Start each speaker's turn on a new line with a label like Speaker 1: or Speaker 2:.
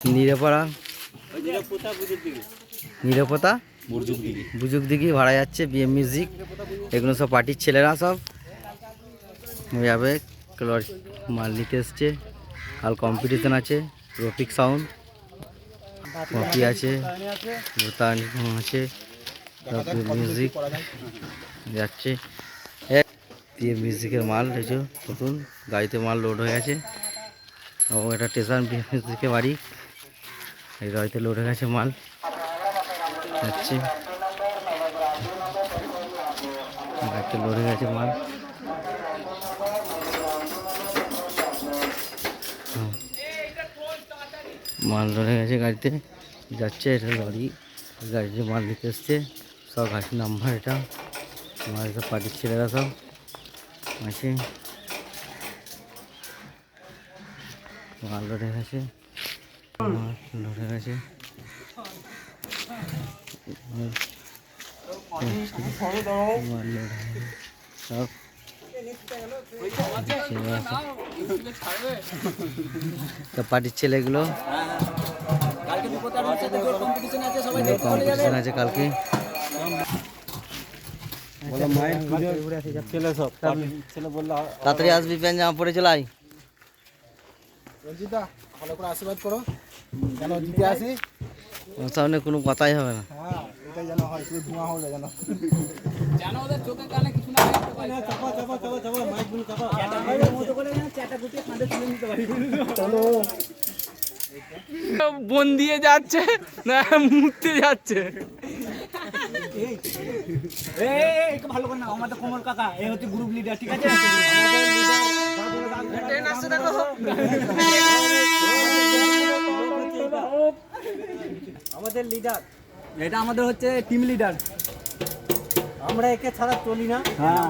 Speaker 1: নিরেপাড়া
Speaker 2: দিকে
Speaker 1: বুজুক দিঘি। ভাড়া যাচ্ছে বিএম মিউজিক এগুলো সব পার্টির ছেলেরা সব। যাবে মাল নিতে এসছে। কাল কম্পিটিশন আছে রফিক সাউন্ড কপি আছে ভুতান আছে মিউজিক যাচ্ছে। দিয়ে মিউজিকের মাল হয়েছে নতুন গাড়িতে মাল লোড হয়ে গেছে। ও এটা স্টেশন মিউজিকের বাড়ি। এই গাড়িতে লোড গেছে মাল। যাচ্ছে। গাড়িতে লোড গেছে মাল। মাল হয়ে গেছে গাড়িতে। যাচ্ছে এটা লরি। গাড়িতে মাল নিতে এসছে। সব গাড়ির নাম্বার এটা। আমার সব পার্টির ছেলেরা সব আছে। মাল লোড গেছে। হয়ে গেছে পার্টির ছেলেগুলো। কম্পিটিশন আছে কালকে। তাড়াতাড়ি আসবি প্যান জামা পরে চলে আয়।
Speaker 2: রঞ্জিতা, ভালো করে আশীর্বাদ করো। যেন জিতে আসি?
Speaker 1: ওর সামনে কোনো কথাই হবে না।
Speaker 2: হ্যাঁ এটাই যেন হয় শুধু ধোঁয়া হলে যেন। চাপা চাপা চাপা চাপা মাইকগুলো চাপা। চলো।
Speaker 3: বন দিয়ে যাচ্ছে না মুক্তি যাচ্ছে।
Speaker 2: ভালো করে না আমাদের কমল কাকা এ হচ্ছে গ্রুপ লিডার ঠিক আছে? আমাদের লিডার এটা আমাদের হচ্ছে টিম লিডার আমরা একে ছাড়া চলি না। হ্যাঁ।